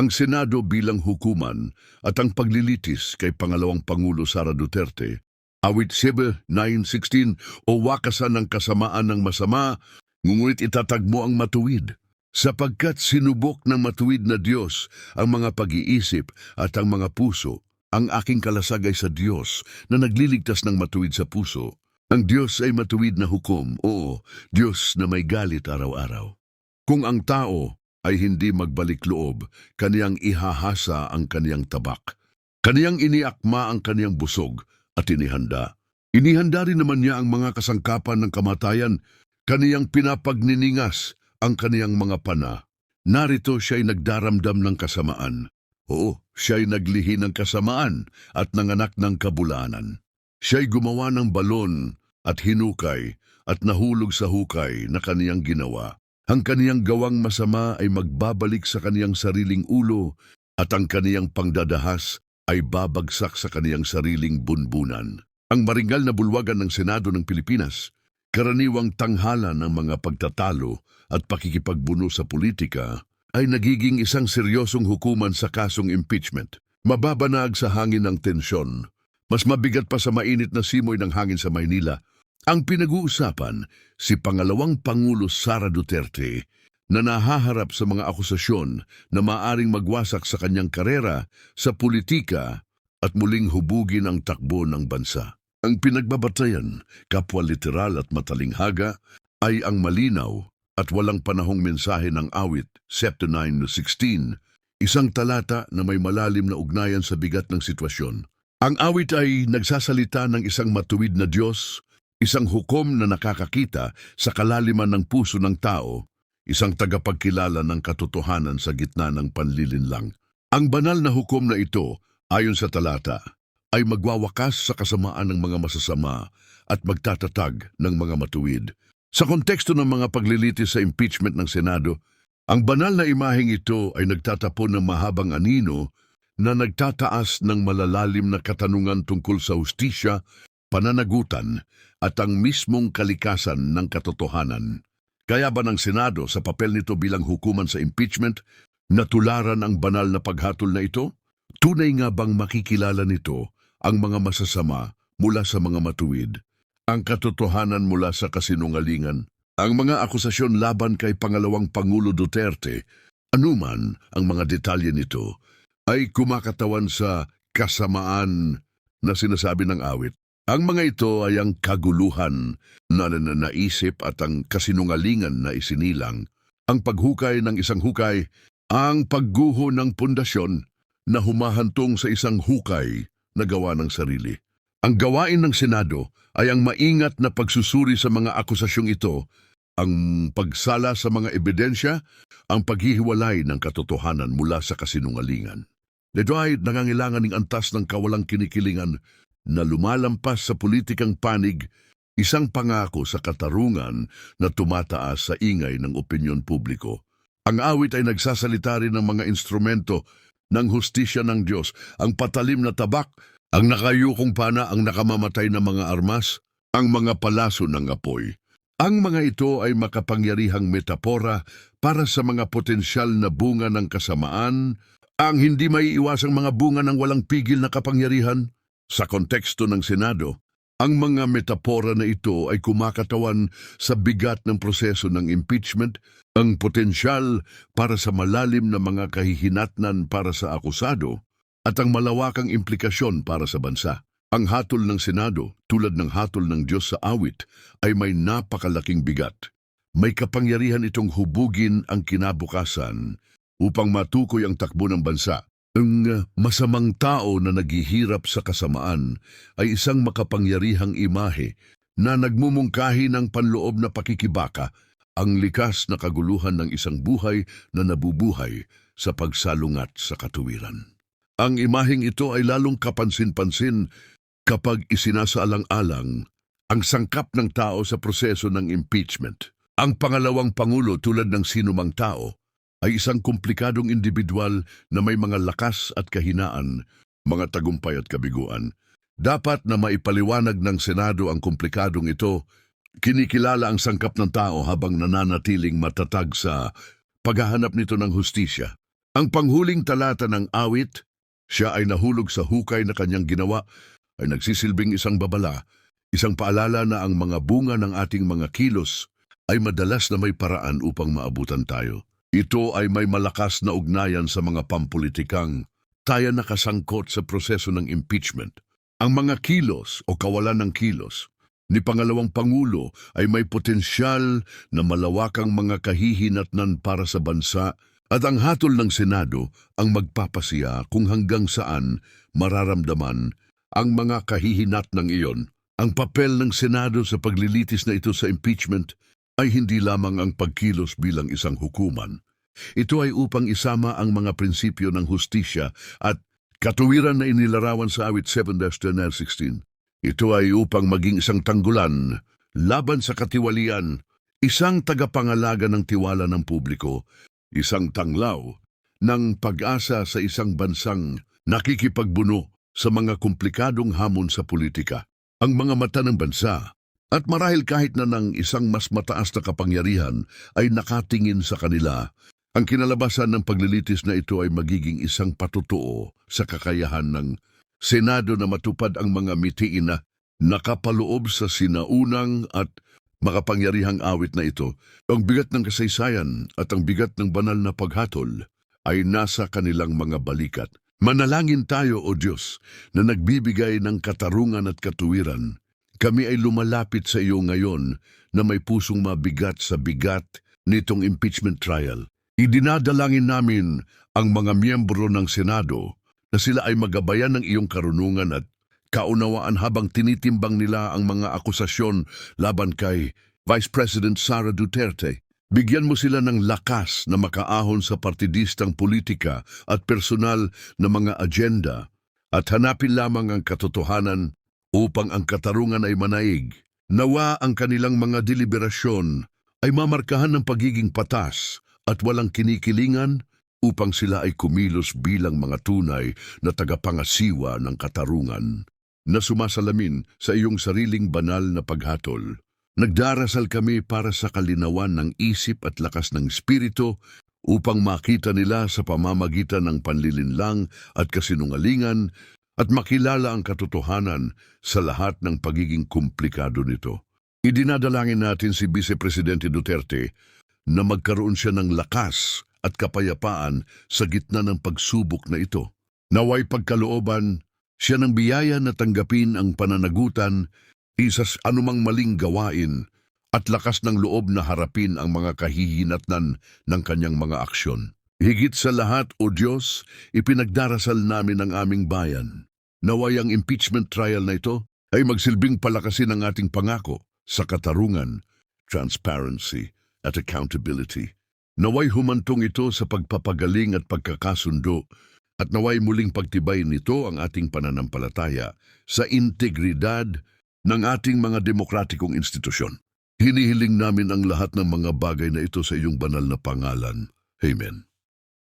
ang Senado bilang hukuman at ang paglilitis kay pangalawang Pangulo Sara Duterte. Awit 7, 9, 16 o wakasan ng kasamaan ng masama, ngunit itatag mo ang matuwid. Sapagkat sinubok ng matuwid na Diyos ang mga pag-iisip at ang mga puso, ang aking kalasag ay sa Diyos na nagliligtas ng matuwid sa puso. Ang Diyos ay matuwid na hukom, oo, Diyos na may galit araw-araw. Kung ang tao ay hindi magbalik loob, kaniyang ihahasa ang kaniyang tabak. Kaniyang iniakma ang kaniyang busog at inihanda. Inihanda rin naman niya ang mga kasangkapan ng kamatayan, kaniyang pinapagniningas ang kaniyang mga pana. Narito siya'y nagdaramdam ng kasamaan. Oo, siya'y naglihi ng kasamaan at nanganak ng kabulanan. Siya'y gumawa ng balon at hinukay at nahulog sa hukay na kaniyang ginawa. Ang kaniyang gawang masama ay magbabalik sa kaniyang sariling ulo at ang kaniyang pangdadahas ay babagsak sa kaniyang sariling bunbunan. Ang maringal na bulwagan ng Senado ng Pilipinas, karaniwang tanghala ng mga pagtatalo at pakikipagbuno sa politika, ay nagiging isang seryosong hukuman sa kasong impeachment. Mababanag sa hangin ng tensyon. Mas mabigat pa sa mainit na simoy ng hangin sa Maynila. Ang pinag-uusapan, si pangalawang Pangulo Sara Duterte na nahaharap sa mga akusasyon na maaring magwasak sa kanyang karera sa politika at muling hubugin ang takbo ng bansa. Ang pinagbabatayan, kapwa literal at matalinghaga, ay ang malinaw at walang panahong mensahe ng awit, Septo 9-16, isang talata na may malalim na ugnayan sa bigat ng sitwasyon. Ang awit ay nagsasalita ng isang matuwid na Diyos, isang hukom na nakakakita sa kalaliman ng puso ng tao, isang tagapagkilala ng katotohanan sa gitna ng panlilinlang. Ang banal na hukom na ito, ayon sa talata, ay magwawakas sa kasamaan ng mga masasama at magtatatag ng mga matuwid. Sa konteksto ng mga paglilitis sa impeachment ng Senado, ang banal na imaheng ito ay nagtatapon ng mahabang anino na nagtataas ng malalalim na katanungan tungkol sa hustisya, pananagutan at ang mismong kalikasan ng katotohanan. Kaya ba ng Senado sa papel nito bilang hukuman sa impeachment, natularan ang banal na paghatol na ito? Tunay nga bang makikilala nito ang mga masasama mula sa mga matuwid, ang katotohanan mula sa kasinungalingan, ang mga akusasyon laban kay pangalawang Pangulo Duterte, anuman ang mga detalye nito, ay kumakatawan sa kasamaan na sinasabi ng awit. Ang mga ito ay ang kaguluhan na naisip at ang kasinungalingan na isinilang, ang paghukay ng isang hukay, ang pagguho ng pundasyon na humahantong sa isang hukay na gawa ng sarili. Ang gawain ng Senado ay ang maingat na pagsusuri sa mga akusasyong ito, ang pagsala sa mga ebidensya, ang paghihiwalay ng katotohanan mula sa kasinungalingan. Ay nangangailangan ng antas ng kawalang kinikilingan na lumalampas sa politikang panig, isang pangako sa katarungan na tumataas sa ingay ng opinyon publiko. Ang awit ay nagsasalita rin ng mga instrumento ng hustisya ng Diyos, ang patalim na tabak, ang nakayukong pana, ang nakamamatay na mga armas, ang mga palaso ng apoy. Ang mga ito ay makapangyarihang metapora para sa mga potensyal na bunga ng kasamaan, ang hindi maiiwasang mga bunga ng walang pigil na kapangyarihan. Sa konteksto ng Senado, ang mga metapora na ito ay kumakatawan sa bigat ng proseso ng impeachment, ang potensyal para sa malalim na mga kahihinatnan para sa akusado, at ang malawakang implikasyon para sa bansa. Ang hatol ng Senado, tulad ng hatol ng Diyos sa awit, ay may napakalaking bigat. May kapangyarihan itong hubugin ang kinabukasan upang matukoy ang takbo ng bansa. Ang uh, masamang tao na naghihirap sa kasamaan ay isang makapangyarihang imahe na nagmumungkahi ng panloob na pakikibaka, ang likas na kaguluhan ng isang buhay na nabubuhay sa pagsalungat sa katuwiran. Ang imaheng ito ay lalong kapansin-pansin kapag isinasaalang-alang ang sangkap ng tao sa proseso ng impeachment. Ang pangalawang pangulo tulad ng sinumang tao ay isang komplikadong individual na may mga lakas at kahinaan, mga tagumpay at kabiguan. Dapat na maipaliwanag ng Senado ang komplikadong ito, kinikilala ang sangkap ng tao habang nananatiling matatag sa paghahanap nito ng hustisya. Ang panghuling talata ng awit, siya ay nahulog sa hukay na kanyang ginawa, ay nagsisilbing isang babala, isang paalala na ang mga bunga ng ating mga kilos ay madalas na may paraan upang maabutan tayo. Ito ay may malakas na ugnayan sa mga pampolitikang tayo nakasangkot sa proseso ng impeachment. Ang mga kilos o kawalan ng kilos ni pangalawang pangulo ay may potensyal na malawakang mga kahihinatnan para sa bansa at ang hatol ng Senado ang magpapasiya kung hanggang saan mararamdaman ang mga kahihinat ng iyon. Ang papel ng Senado sa paglilitis na ito sa impeachment ay hindi lamang ang pagkilos bilang isang hukuman. Ito ay upang isama ang mga prinsipyo ng hustisya at katuwiran na inilarawan sa awit 7-16. Ito ay upang maging isang tanggulan laban sa katiwalian, isang tagapangalaga ng tiwala ng publiko, isang tanglaw ng pag-asa sa isang bansang nakikipagbuno sa mga komplikadong hamon sa politika. Ang mga mata ng bansa at marahil kahit na ng isang mas mataas na kapangyarihan ay nakatingin sa kanila, ang kinalabasan ng paglilitis na ito ay magiging isang patutuo sa kakayahan ng Senado na matupad ang mga mitiin na nakapaloob sa sinaunang at makapangyarihang awit na ito. Ang bigat ng kasaysayan at ang bigat ng banal na paghatol ay nasa kanilang mga balikat. Manalangin tayo, O Diyos, na nagbibigay ng katarungan at katuwiran. Kami ay lumalapit sa iyo ngayon na may pusong mabigat sa bigat nitong impeachment trial. Idinadalangin namin ang mga miyembro ng Senado na sila ay magabayan ng iyong karunungan at kaunawaan habang tinitimbang nila ang mga akusasyon laban kay Vice President Sara Duterte. Bigyan mo sila ng lakas na makaahon sa partidistang politika at personal na mga agenda at hanapin lamang ang katotohanan upang ang katarungan ay manaig. Nawa ang kanilang mga deliberasyon ay mamarkahan ng pagiging patas at walang kinikilingan upang sila ay kumilos bilang mga tunay na tagapangasiwa ng katarungan na sumasalamin sa iyong sariling banal na paghatol. Nagdarasal kami para sa kalinawan ng isip at lakas ng espiritu upang makita nila sa pamamagitan ng panlilinlang at kasinungalingan at makilala ang katotohanan sa lahat ng pagiging komplikado nito. Idinadalangin natin si Vice Presidente Duterte na magkaroon siya ng lakas at kapayapaan sa gitna ng pagsubok na ito. Naway pagkalooban, siya ng biyaya na tanggapin ang pananagutan isas anumang maling gawain at lakas ng loob na harapin ang mga kahihinatnan ng kanyang mga aksyon. Higit sa lahat, O Diyos, ipinagdarasal namin ang aming bayan. Naway ang impeachment trial na ito ay magsilbing palakasin ang ating pangako sa katarungan, transparency at accountability. Naway humantong ito sa pagpapagaling at pagkakasundo at naway muling pagtibay nito ang ating pananampalataya sa integridad ng ating mga demokratikong institusyon. Hinihiling namin ang lahat ng mga bagay na ito sa iyong banal na pangalan. Amen.